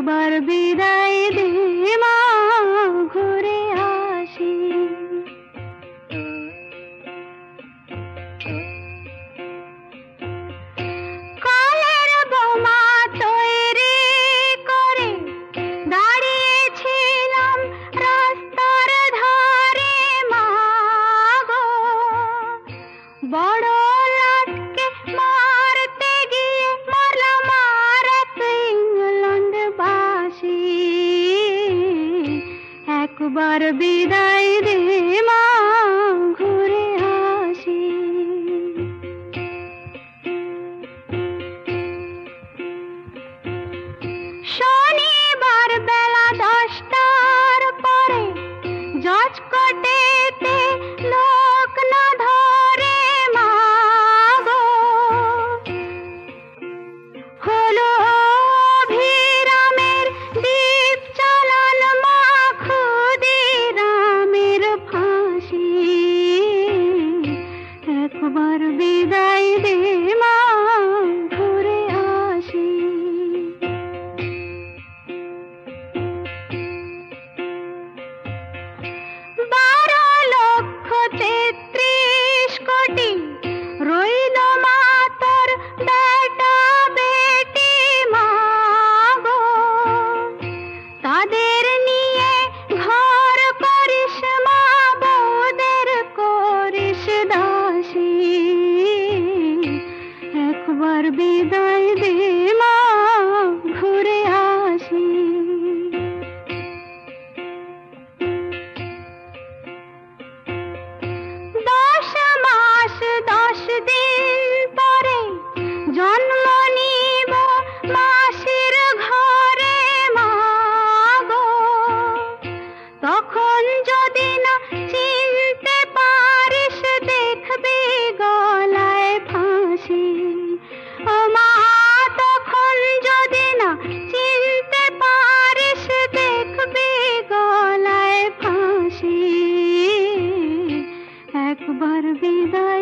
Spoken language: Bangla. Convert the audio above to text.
একবার বিদায় দে মা একবার বিদায় দে মা, ঘুরে আসি। শনিবার বেলা দশটার পরে জজ কোটেতে লোক না ধরে মাগো হলো একবার বিদায় দে মা, ঘুরে আসি। দশ মাস, দশ দিন পরে জন্ম নিব মাসির ঘরে মাগো তখন যদি না চিনতে পারিস, দেখবি গলায় ফাঁসি। গলায় ফাঁসি একবার বিদায় দে